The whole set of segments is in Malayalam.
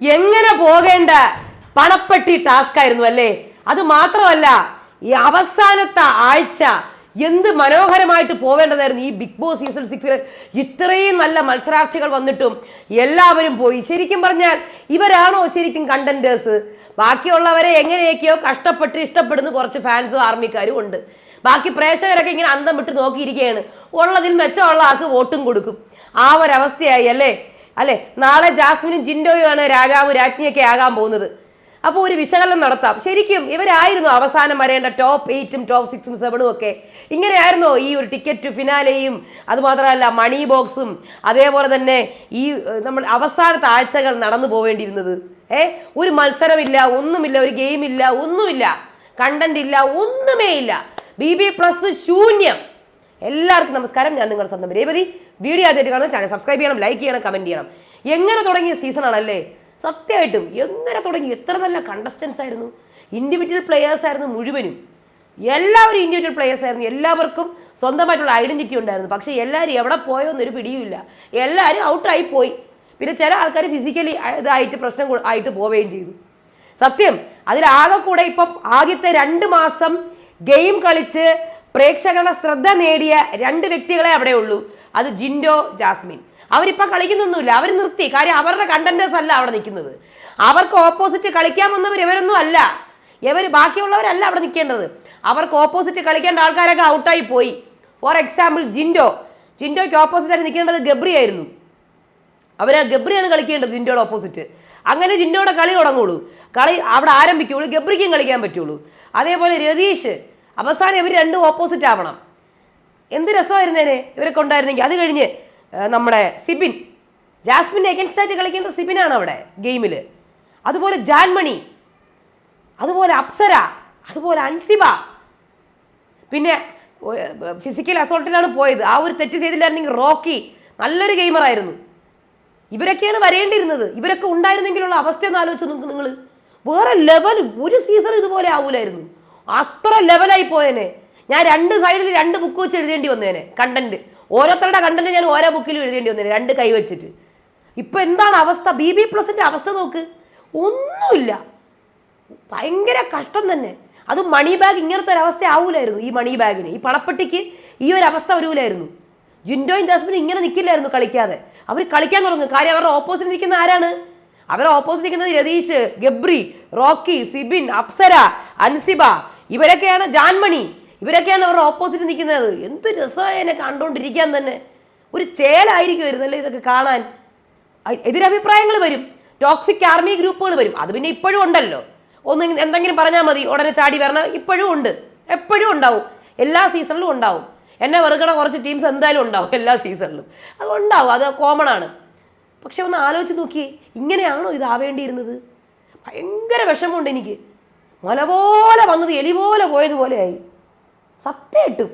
എങ്ങനെ പോകേണ്ട പണപ്പെട്ടി ടാസ്ക് ആയിരുന്നു അല്ലേ? അത് മാത്രമല്ല ഈ അവസാനത്തെ ആഴ്ച എന്ത് മനോഹരമായിട്ട് പോവേണ്ടതായിരുന്നു ഈ ബിഗ് ബോസ് സീസൺ സിക്സിൽ ഇത്രയും നല്ല മത്സരാർത്ഥികൾ വന്നിട്ടും എല്ലാവരും പോയി. ശരിക്കും പറഞ്ഞാൽ ഇവരാണോ ശരിക്കും കണ്ടന്റേഴ്സ് ബാക്കിയുള്ളവരെ എങ്ങനെയൊക്കെയോ കഷ്ടപ്പെട്ട് ഇഷ്ടപ്പെടുന്ന കുറച്ച് ഫാൻസും ആർമിക്കാരും ഉണ്ട്. ബാക്കി പ്രേക്ഷകരൊക്കെ ഇങ്ങനെ അന്തം വിട്ട് നോക്കിയിരിക്കുകയാണ്. ഉള്ളതിൽ മെച്ചമുള്ള ആൾക്ക് വോട്ടും കൊടുക്കും. ആ ഒരവസ്ഥയായി അല്ലേ? അല്ലെ? നാളെ ജാസ്മിനും ജിൻഡോയുമാണ് രാജാവ് രാജ്ഞിയൊക്കെ ആകാൻ പോകുന്നത്. അപ്പോൾ ഒരു വിശകലനം നടത്താം. ശരിക്കും ഇവരായിരുന്നു അവസാനം വരേണ്ട ടോപ്പ് എയ്റ്റും ടോപ്പ് സിക്സും സെവനും ഒക്കെ. ഇങ്ങനെയായിരുന്നോ ഈ ഒരു ടിക്കറ്റ് ഫിനാലെയും അതുമാത്രമല്ല മണി ബോക്സും അതേപോലെ തന്നെ ഈ നമ്മൾ അവസാനത്തെ ആഴ്ചകൾ നടന്നു പോവേണ്ടിയിരുന്നത്? ഏ? ഒരു മത്സരമില്ല ഒന്നുമില്ല ഒരു ഗെയിമില്ല ഒന്നുമില്ല കണ്ടന്റ് ഇല്ല ഒന്നുമേ ഇല്ല ബി ബി പ്ലസ് ശൂന്യം. എല്ലാവർക്കും നമസ്കാരം. ഞാൻ നിങ്ങളുടെ സ്വന്തം രേവതി. വീഡിയോ ആദ്യമായിട്ട് കാണുന്ന ചാനൽ സബ്സ്ക്രൈബ് ചെയ്യണം ലൈക്ക് ചെയ്യണം കമന്റ് ചെയ്യണം. എങ്ങനെ തുടങ്ങിയ സീസൺ ആണല്ലേ? സത്യമായിട്ടും എങ്ങനെ തുടങ്ങി? എത്ര നല്ല കണ്ടസ്റ്റൻസ് ആയിരുന്നു. ഇൻഡിവിജ്വൽ പ്ലെയേഴ്സ് ആയിരുന്നു മുഴുവനും. എല്ലാവരും ഇൻഡിവിജ്വൽ പ്ലെയേഴ്സ് ആയിരുന്നു. എല്ലാവർക്കും സ്വന്തമായിട്ടുള്ള ഐഡന്റിറ്റി ഉണ്ടായിരുന്നു. പക്ഷേ എല്ലാവരും എവിടെ പോയോ എന്നൊരു പിടിയുമില്ല. എല്ലാവരും ഔട്ടായി പോയി. പിന്നെ ചില ആൾക്കാർ ഫിസിക്കലി ഇതായിട്ട് പ്രശ്നം ആയിട്ട് പോവുകയും ചെയ്തു. സത്യം അതിലാകെ കൂടെ ഇപ്പം ആദ്യത്തെ രണ്ട് മാസം ഗെയിം കളിച്ച് പ്രേക്ഷകരുടെ ശ്രദ്ധ നേടിയ രണ്ട് വ്യക്തികളെ അവിടെ ഉള്ളൂ. അത് ജിൻഡോ ജാസ്മിൻ. അവരിപ്പോൾ കളിക്കുന്നൊന്നുമില്ല. അവർ നിർത്തി. കാര്യം അവരുടെ കണ്ടന്റേഴ്സ് അല്ല അവിടെ നിൽക്കുന്നത്. അവർക്ക് ഓപ്പോസിറ്റ് കളിക്കാൻ വന്നവർ ഇവരൊന്നും അല്ല. ഇവർ ബാക്കിയുള്ളവരല്ല അവിടെ നിൽക്കേണ്ടത്. അവർക്ക് ഓപ്പോസിറ്റ് കളിക്കേണ്ട ആൾക്കാരൊക്കെ ഔട്ടായി പോയി. For example Jinto. ജിൻഡോയ്ക്ക് ഓപ്പോസിറ്റ് ആയി നിൽക്കേണ്ടത് ഗബ്രി ആയിരുന്നു. അവർ ഗബ്രിയാണ് കളിക്കേണ്ടത് ജിൻഡോയുടെ ഓപ്പോസിറ്റ് അങ്ങനെ ജിൻഡോയുടെ കളി തുടങ്ങുള്ളൂ. കളി അവിടെ ആരംഭിക്കുള്ളൂ ഗബ്രിക്കും കളിക്കാൻ പറ്റുള്ളൂ. അതേപോലെ രതീഷ്. അവസാനം ഇവർ രണ്ടും ഓപ്പോസിറ്റ് ആവണം. എന്ത് രസമായിരുന്നേനെ ഇവരൊക്കെ ഉണ്ടായിരുന്നെങ്കിൽ അത് കഴിഞ്ഞ് നമ്മുടെ സിബിൻ ജാസ്മിന്റെ എഗൻസ്റ്റ് ആയിട്ട് കളിക്കേണ്ട സിബിനാണ് അവിടെ ഗെയിമിൽ അതുപോലെ ജാൻമണി അതുപോലെ അപ്സര അതുപോലെ അൻസിബ. പിന്നെ ഫിസിക്കൽ അസോൾട്ടിലാണ് പോയത്. ആ ഒരു തെറ്റ് ചെയ്തില്ലായിരുന്നെങ്കിൽ റോക്കി നല്ലൊരു ഗെയിമറായിരുന്നു ഇവരൊക്കെയാണ് വരേണ്ടിയിരുന്നത്. ഇവരൊക്കെ ഉണ്ടായിരുന്നെങ്കിലുള്ള അവസ്ഥ ഒന്ന് ആലോചിച്ച് നിങ്ങൾ വേറെ ലെവൽ ഒരു സീസൺ ഇതുപോലെ ആവൂലായിരുന്നു. അത്ര ലെവലായി പോയേനെ. ഞാൻ രണ്ട് സൈഡിൽ രണ്ട് ബുക്ക് വെച്ച് എഴുതേണ്ടി വന്നേനെ കണ്ടന്റ് ഓരോരുത്തരുടെ കണ്ടന്റ് ഞാൻ ഓരോ ബുക്കിലും എഴുതേണ്ടി വന്നേനെ രണ്ട് കൈ വെച്ചിട്ട്. ഇപ്പൊ എന്താണ് അവസ്ഥ? ബി ബി പ്ലസിന്റെ അവസ്ഥ നോക്ക്. ഒന്നുമില്ല. ഭയങ്കര കഷ്ടം തന്നെ. അത് മണി ബാഗ് ഇങ്ങനത്തെ ഒരു അവസ്ഥ ആവൂലായിരുന്നു ഈ മണി ബാഗിന് ഈ പണപ്പെട്ടിക്ക് ഈ ഒരു അവസ്ഥ വരൂലായിരുന്നു. ജിൻഡോയും ജാസ്മിനും ഇങ്ങനെ നിൽക്കില്ലായിരുന്നു കളിക്കാതെ. അവർ കളിക്കാൻ തുടങ്ങും. കാര്യം അവരുടെ ഓപ്പോസിറ്റ് നിൽക്കുന്ന ആരാണ്? അവരുടെ ഓപ്പോസിറ്റ് നിൽക്കുന്നത് രതീഷ് ഗബ്രി റോക്കി സിബിൻ അപ്സര അൻസിബ ഇവരൊക്കെയാണ് ജാൻമണി. ഇവരൊക്കെയാണ് അവരുടെ ഓപ്പോസിറ്റ് നിൽക്കുന്നത്. എന്ത് രസമായി എന്നെ കണ്ടുകൊണ്ടിരിക്കാൻ തന്നെ. ഒരു ചേലായിരിക്കും വരുന്നല്ലേ ഇതൊക്കെ കാണാൻ. എതിരഭിപ്രായങ്ങൾ വരും. ടോക്സിക് ആർമി ഗ്രൂപ്പുകൾ വരും. അത് പിന്നെ ഇപ്പോഴും ഉണ്ടല്ലോ. ഒന്ന് എന്തെങ്കിലും പറഞ്ഞാൽ മതി. ഉടനെ ചാടി വരണം. ഇപ്പോഴും ഉണ്ട്. എപ്പോഴും ഉണ്ടാവും. എല്ലാ സീസണിലും ഉണ്ടാവും. എന്നെ വെറുക്കണ കുറച്ച് ടീംസ് എന്തായാലും ഉണ്ടാവും എല്ലാ സീസണിലും അത് ഉണ്ടാവും. അത് കോമൺ ആണ്. പക്ഷെ ഒന്ന് ആലോചിച്ച് നോക്കിയേ. ഇങ്ങനെയാണോ ഇതാവേണ്ടിയിരുന്നത്? ഭയങ്കര വിഷമമുണ്ട് എനിക്ക്. മല പോലെ വന്നത് എലി പോലെ പോയതുപോലെയായി. സത്യമായിട്ടും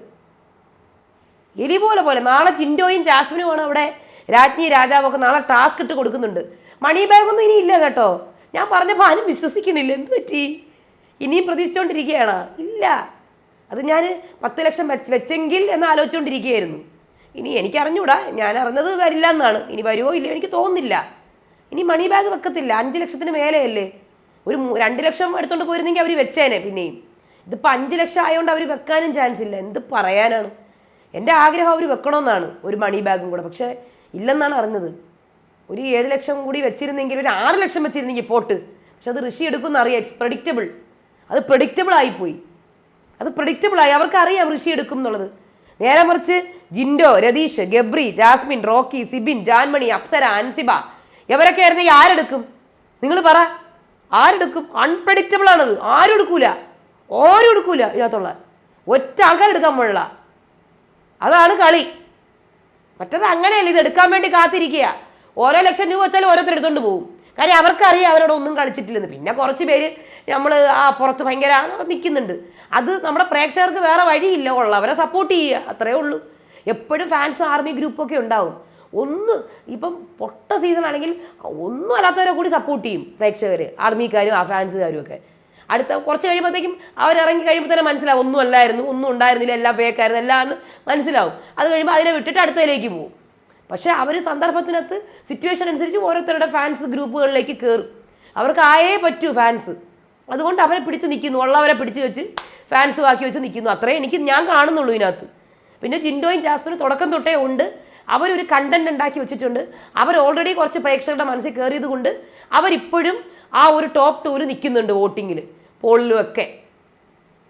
എലി പോലെ പോലെ. നാളെ ചിൻഡോയും ജാസ്മിനുമാണ് അവിടെ രാജ്ഞി രാജാവൊക്കെ നാളെ ടാസ്ക് ഇട്ട് കൊടുക്കുന്നുണ്ട്. മണി ബാഗൊന്നും ഇനി ഇല്ല കേട്ടോ. ഞാൻ പറഞ്ഞപ്പോൾ ആരും വിശ്വസിക്കണില്ല. എന്ത് പറ്റി? ഇനിയും പ്രതീക്ഷിച്ചുകൊണ്ടിരിക്കുകയാണ് ഇല്ല. അത് ഞാൻ പത്ത് ലക്ഷം വെച്ച് വെച്ചെങ്കിൽ എന്ന് ആലോചിച്ചുകൊണ്ടിരിക്കുകയായിരുന്നു ഇനി എനിക്ക് അറിഞ്ഞൂടാ. ഞാൻ അറിഞ്ഞത് വരില്ല എന്നാണ്. ഇനി വരുമോ ഇല്ലയോ എനിക്ക് തോന്നുന്നില്ല. ഇനി മണി ബാഗ് വെക്കത്തില്ല. അഞ്ച് ലക്ഷത്തിന് മേലെയല്ലേ? ഒരു രണ്ട് ലക്ഷം എടുത്തോണ്ട് പോയിരുന്നെങ്കിൽ അവർ വെച്ചേനെ പിന്നെയും. ഇതിപ്പോൾ അഞ്ച് ലക്ഷം ആയതുകൊണ്ട് അവർ വെക്കാനും ചാൻസ് ഇല്ല. എന്ത് പറയാനാണ്? എന്റെ ആഗ്രഹം അവർ വെക്കണമെന്നാണ് ഒരു മണി ബാഗും കൂടെ. പക്ഷേ ഇല്ലെന്നാണ് അറിഞ്ഞത്. ഒരു ഏഴ് ലക്ഷം കൂടി വെച്ചിരുന്നെങ്കിൽ ഒരു ആറ് ലക്ഷം വെച്ചിരുന്നെങ്കിൽ പോട്ട്. പക്ഷെ അത് ഋഷി എടുക്കുമെന്ന് അറിയാം. ഇറ്റ്സ് പ്രഡിക്റ്റബിൾ അത് പ്രഡിക്റ്റബിൾ ആയിപ്പോയി. അത് പ്രഡിക്റ്റബിൾ ആയി. അവർക്ക് അറിയാം ഋഷി എടുക്കും എന്നുള്ളത്. നേരെ മറിച്ച് ജിൻഡോ രതീഷ് ഗബ്രി ജാസ്മിൻ റോക്കി സിബിൻ ജാൻമണി അപ്സര അൻസിബ. ഇവരൊക്കെ ആയിരുന്നെങ്കിൽ ആരെടുക്കും? നിങ്ങൾ പറ. ആരെടുക്കും? അൺപ്രഡിക്റ്റബിൾ ആണത്. ആരും എടുക്കൂല. ഓരും എടുക്കൂല ഇതിനകത്തുള്ള ഒറ്റ ആൾക്കാരെടുക്കാൻ പാടില്ല. അതാണ് കളി. മറ്റത് അങ്ങനെയല്ല. ഇത് എടുക്കാൻ വേണ്ടി കാത്തിരിക്കുക. ഓരോ ലക്ഷം രൂപ വെച്ചാൽ ഓരോരുത്തർ എടുത്തുകൊണ്ട് പോകും. കാര്യം അവർക്കറിയാം അവരോട് ഒന്നും കളിച്ചിട്ടില്ലെന്ന്. പിന്നെ കുറച്ച് പേര് നമ്മൾ ആ പുറത്ത് ഭയങ്കര നിൽക്കുന്നുണ്ട്. അത് നമ്മുടെ പ്രേക്ഷകർക്ക് വേറെ വഴിയില്ല. ഉള്ള അവരെ സപ്പോർട്ട് ചെയ്യുക. അത്രേ ഉള്ളൂ. എപ്പോഴും ഫാൻസ് ആർമി ഗ്രൂപ്പൊക്കെ ഉണ്ടാവും. ഒന്ന് ഇപ്പം പൊട്ട സീസൺ ആണെങ്കിൽ ഒന്നും അല്ലാത്തവരെ കൂടി സപ്പോർട്ട് ചെയ്യും പ്രേക്ഷകർ ആർമിക്കാരും ആ ഫാൻസുകാരും ഒക്കെ. അടുത്ത കുറച്ച് കഴിയുമ്പോഴത്തേക്കും അവരിറങ്ങി കഴിയുമ്പോൾ തന്നെ മനസ്സിലാവും ഒന്നും അല്ലായിരുന്നു ഒന്നും ഉണ്ടായിരുന്നില്ല എല്ലാം ഫേക്കായിരുന്നു എല്ലാം എന്ന് മനസ്സിലാവും. അത് കഴിയുമ്പോൾ അതിനെ വിട്ടിട്ട് അടുത്തതിലേക്ക് പോകും. പക്ഷേ അവർ സന്ദർഭത്തിനകത്ത് സിറ്റുവേഷൻ അനുസരിച്ച് ഓരോരുത്തരുടെ ഫാൻസ് ഗ്രൂപ്പുകളിലേക്ക് കയറും അവർക്ക് ആയേ പറ്റൂ ഫാൻസ് അതുകൊണ്ട് അവരെ പിടിച്ച് നിൽക്കുന്നു ഉള്ളവരെ പിടിച്ച് വെച്ച് ഫാൻസ് ബാക്കി വെച്ച് നിൽക്കുന്നു. അത്രേ എനിക്ക് ഞാൻ കാണുന്നുള്ളൂ ഇതിനകത്ത്. പിന്നെ ജിൻഡോയും ജാസ്മിനും തുടക്കം തൊട്ടേ ഉണ്ട്. അവരൊരു കണ്ടന്റ് ഉണ്ടാക്കി വെച്ചിട്ടുണ്ട്. അവർ ഓൾറെഡി കുറച്ച് പ്രേക്ഷകരുടെ മനസ്സിൽ കയറിയത് കൊണ്ട് അവരിപ്പോഴും ആ ഒരു ടോപ്പ് ടൂവിൽ നിൽക്കുന്നുണ്ട് വോട്ടിങ്ങിൽ പോളിലും ഒക്കെ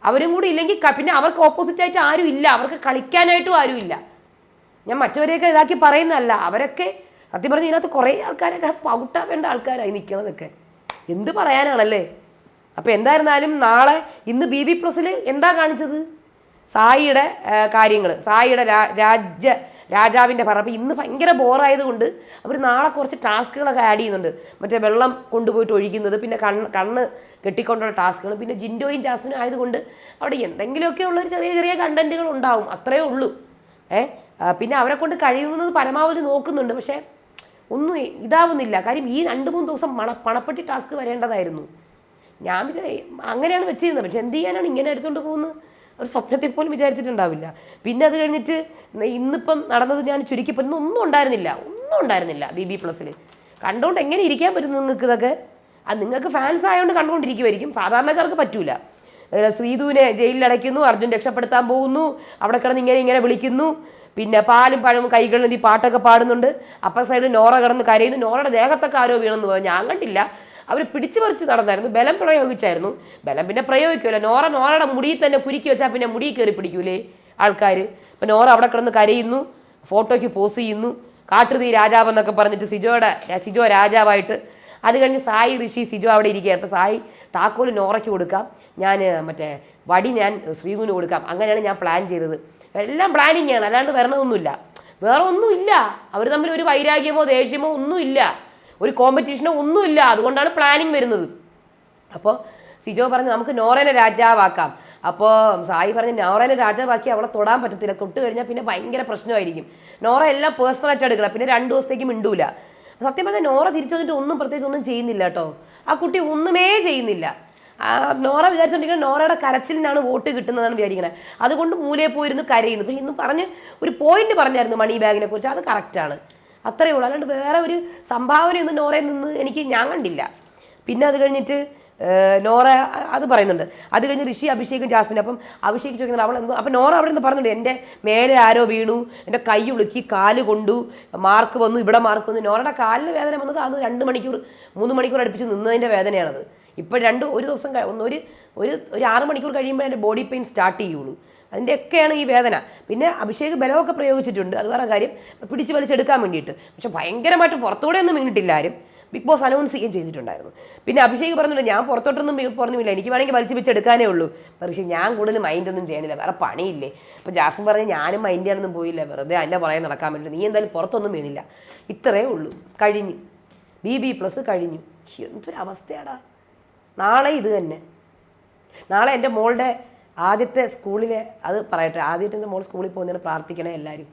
അവരും കൂടി ഇല്ലെങ്കിൽ പിന്നെ അവർക്ക് ഓപ്പോസിറ്റ് ആയിട്ട് ആരും ഇല്ല. അവർക്ക് കളിക്കാനായിട്ടും ആരും ഇല്ല. ഞാൻ മറ്റവരെയൊക്കെ ഇതാക്കി പറയുന്നതല്ല. അവരൊക്കെ സത്യം പറഞ്ഞാൽ ഇതിനകത്ത് കുറേ ആൾക്കാരൊക്കെ പൗട്ടാവേണ്ട ആൾക്കാരായി നിൽക്കണതൊക്കെ. എന്ത് പറയാനാണല്ലേ? അപ്പോൾ എന്തായിരുന്നാലും നാളെ ഇന്ന് ബി ബി പ്ലസിൽ എന്താ കാണിച്ചത്? സായിയുടെ കാര്യങ്ങൾ സായിയുടെ രാജ്യ രാജാവിന്റെ പറ അപ്പോൾ ഇന്ന് ഭയങ്കര ബോറായതുകൊണ്ട് അവർ നാളെ കുറച്ച് ടാസ്കുകളൊക്കെ ആഡ് ചെയ്യുന്നുണ്ട്. മറ്റേ വെള്ളം കൊണ്ടുപോയിട്ട് ഒഴിക്കുന്നത് പിന്നെ കണ്ണ് കണ്ണ് കെട്ടിക്കൊണ്ടുള്ള ടാസ്കുകൾ പിന്നെ ജിൻഡോയും ജാസ്മിനും ആയതുകൊണ്ട് അവിടെ എന്തെങ്കിലുമൊക്കെ ഉള്ളൊരു ചെറിയ ചെറിയ കണ്ടന്റുകൾ ഉണ്ടാവും. അത്രയേ ഉള്ളൂ. ഏ? പിന്നെ അവരെ കൊണ്ട് കഴിയുന്നത് പരമാവധി നോക്കുന്നുണ്ട്. പക്ഷേ ഒന്നും ഇതാവുന്നില്ല. കാര്യം ഈ രണ്ട് മൂന്ന് ദിവസം മണ പണപ്പെട്ടി ടാസ്ക് വരേണ്ടതായിരുന്നു. ഞാൻ അങ്ങനെയാണ് വെച്ചിരുന്നത്. പക്ഷെ എന്ത് ചെയ്യാനാണ് ഇങ്ങനെ എടുത്തുകൊണ്ട് പോകുന്നത്? ഒരു സ്വപ്നത്തിൽ പോലും വിചാരിച്ചിട്ടുണ്ടാവില്ല. പിന്നെ അത് കഴിഞ്ഞിട്ട് ഇന്നിപ്പം നടന്നത് ഞാൻ ചുരുക്കിപ്പോൾ ഇന്ന് ഒന്നും ഉണ്ടായിരുന്നില്ല. ഒന്നും ഉണ്ടായിരുന്നില്ല ബി ബി പ്ലസ്സിൽ കണ്ടുകൊണ്ട് എങ്ങനെ ഇരിക്കാൻ പറ്റും നിങ്ങൾക്ക് ഇതൊക്കെ? അത് നിങ്ങൾക്ക് ഫാൻസ് ആയതുകൊണ്ട് കണ്ടുകൊണ്ടിരിക്കുമായിരിക്കും സാധാരണക്കാർക്ക് പറ്റൂല. ശ്രീധുവിനെ ജയിലിൽ അടയ്ക്കുന്നു അർജുൻ രക്ഷപ്പെടുത്താൻ പോകുന്നു അവിടെ കിടന്ന് ഇങ്ങനെ ഇങ്ങനെ വിളിക്കുന്നു. പിന്നെ പാലും പഴവും കൈകളിൽ നീ പാട്ടൊക്കെ പാടുന്നുണ്ട്. അപ്പർ സൈഡിൽ നോറ കിടന്ന് കരയുന്നു. നോറയുടെ ദേഹത്തൊക്കെ ആരോ വീണെന്ന് പറഞ്ഞു ഞാൻ കണ്ടില്ല. അവർ പിടിച്ചു പറിച്ച് നടന്നായിരുന്നു. ബലം പ്രയോഗിച്ചായിരുന്നു. ബലം പിന്നെ പ്രയോഗിക്കുമല്ലോ നോറ നോറയുടെ മുടിയിൽ തന്നെ കുരുക്കി വെച്ചാൽ പിന്നെ മുടി കയറി പിടിക്കൂലേ ആൾക്കാർ ഇപ്പം നോറ അവിടെ കിടന്ന് കരയുന്നു. ഫോട്ടോയ്ക്ക് പോസ് ചെയ്യുന്നു. കാട്ടുതീ രാജാവ് എന്നൊക്കെ പറഞ്ഞിട്ട് സിജോയുടെ സിജോ രാജാവായിട്ട്. അത് കഴിഞ്ഞ് സായി ഋഷി സിജോ അവിടെ ഇരിക്കുകയാണ്. അപ്പോൾ സായി താക്കോൽ നോറയ്ക്ക് കൊടുക്കാം. ഞാൻ മറ്റേ വടി ഞാൻ ശ്രീകുന് കൊടുക്കാം. അങ്ങനെയാണ് ഞാൻ പ്ലാൻ ചെയ്തത്. എല്ലാം പ്ലാനിങ് ആണ് അല്ലാണ്ട് വരണമൊന്നുമില്ല വേറെ ഒന്നുമില്ല അവർ തമ്മിൽ ഒരു വൈരാഗ്യമോ ദേഷ്യമോ ഒന്നുമില്ല. ഒരു കോമ്പറ്റീഷനോ ഒന്നുമില്ല. അതുകൊണ്ടാണ് പ്ലാനിങ് വരുന്നത്. അപ്പോൾ സിജോ പറഞ്ഞു നമുക്ക് നോറേനെ രാജാവാക്കാം. അപ്പോൾ സായി പറഞ്ഞ് നോറേനെ രാജാവാക്കി അവളെ തൊടാൻ പറ്റത്തില്ല. തൊട്ട് കഴിഞ്ഞാൽ പിന്നെ ഭയങ്കര പ്രശ്നമായിരിക്കും. നോറ എല്ലാം പേഴ്സണലായിട്ട് എടുക്കണം. പിന്നെ രണ്ട് ദിവസത്തേക്ക് മിണ്ടൂല. സത്യം പറഞ്ഞാൽ നോറ തിരിച്ചു വന്നിട്ട് ഒന്നും പ്രത്യേകിച്ച് ഒന്നും ചെയ്യുന്നില്ല കേട്ടോ. ആ കുട്ടി ഒന്നുമേ ചെയ്യുന്നില്ല. നോറ വിചാരിച്ചോണ്ടിരിക്കുന്നത് നോറയുടെ കരച്ചിലിനാണ് വോട്ട് കിട്ടുന്നതാണ് വിചാരിക്കുന്നത് അതുകൊണ്ട് മൂലയെ പോയിരുന്നു കരയുന്നു. പക്ഷെ ഇന്ന് പറഞ്ഞ് ഒരു പോയിന്റ് പറഞ്ഞായിരുന്നു മണി ബാഗിനെ കുറിച്ച് അത് കറക്റ്റാണ് അത്രയേ ഉള്ളൂ. അല്ലാണ്ട് വേറെ ഒരു സംഭാവനയൊന്നും നോറയിൽ നിന്ന് എനിക്ക് ഞാൻ കണ്ടില്ല. പിന്നെ അത് കഴിഞ്ഞിട്ട് നോറ അത് പറയുന്നുണ്ട്. അത് കഴിഞ്ഞ് ഋഷി അഭിഷേകും ജാസ്മിൻ അപ്പം അഭിഷേക് ചോദിക്കുന്നത് അവൾ എന്തോ അപ്പം നോറ അവിടെ നിന്ന് പറഞ്ഞിട്ടുണ്ട് എന്റെ മേലെ ആരോ വീണു എന്റെ കൈ ഉളുക്കി കാൽ കൊണ്ടു മാർക്ക് വന്നു ഇവിടെ മാർക്ക് വന്നു. നോറയുടെ കാലിന് വേദന വന്നത് അത് രണ്ട് മണിക്കൂർ മൂന്ന് മണിക്കൂർ അടുപ്പിച്ച് നിന്നതിന്റെ വേദനയാണത്. ഇപ്പോൾ രണ്ട് ഒരു ദിവസം ഒരു ഒരു ഒരു ആറ് മണിക്കൂർ കഴിയുമ്പോൾ എന്റെ ബോഡി പെയിൻ സ്റ്റാർട്ട് ചെയ്യുള്ളൂ. അതിന്റെയൊക്കെയാണ് ഈ വേദന. പിന്നെ അഭിഷേക് ബലമൊക്കെ പ്രയോഗിച്ചിട്ടുണ്ട്. അത് വേറെ കാര്യം. പിടിച്ച് വലിച്ചെടുക്കാൻ വേണ്ടിയിട്ട്. പക്ഷെ ഭയങ്കരമായിട്ട് പുറത്തൂടെ ഒന്നും വീണിട്ടില്ല ആരും. ബിഗ് ബോസ് അനൗൺസ് ചെയ്യുകയും ചെയ്തിട്ടുണ്ടായിരുന്നു. പിന്നെ അഭിഷേക് പറഞ്ഞിട്ടുണ്ട് ഞാൻ പുറത്തോട്ടൊന്നും പറഞ്ഞില്ല എനിക്ക് വേണമെങ്കിൽ വലിച്ചു വെച്ചെടുക്കാനേ ഉള്ളൂ. പക്ഷേ ഞാൻ കൂടുതൽ മൈൻഡ് ഒന്നും ചെയ്യണില്ല. വേറെ പണിയില്ലേ. അപ്പോൾ ജാസ്മിൻ പറഞ്ഞ് ഞാനും മൈൻഡ് ചെയ്യാനൊന്നും പോയില്ല. വെറുതെ അതിന്റെ പുറകെ നടക്കാൻ വേണ്ടി നീ എന്തായാലും പുറത്തൊന്നും വീണില്ല. ഇത്രയേ ഉള്ളൂ. കഴിഞ്ഞു. ബി ബി പ്ലസ് കഴിഞ്ഞു. എന്തൊരു അവസ്ഥയാടാ നാളെ ഇത് തന്നെ. നാളെ എന്റെ മോളുടെ ആദ്യത്തെ സ്കൂളിലെ അത് പറയട്ടെ ആദ്യത്തെ മോൾ സ്കൂളിൽ പോകുന്നതിന് പ്രാർത്ഥിക്കണേ എല്ലാവരും.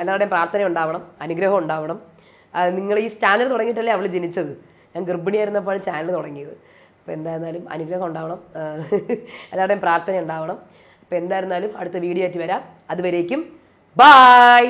എല്ലാവരുടെയും പ്രാർത്ഥന ഉണ്ടാവണം അനുഗ്രഹം ഉണ്ടാവണം. നിങ്ങൾ ഈ ചാനൽ തുടങ്ങിയിട്ടല്ലേ അവൾ ജനിച്ചത്? ഞാൻ ഗർഭിണിയായിരുന്നപ്പോൾ ചാനൽ തുടങ്ങിയത്. അപ്പോൾ എന്തായിരുന്നാലും അനുഗ്രഹം ഉണ്ടാവണം എല്ലാവരുടെയും പ്രാർത്ഥന ഉണ്ടാവണം. അപ്പോൾ എന്തായിരുന്നാലും അടുത്ത വീഡിയോ ആയിട്ട് വരാം. അതുവരേക്കും ബായ്!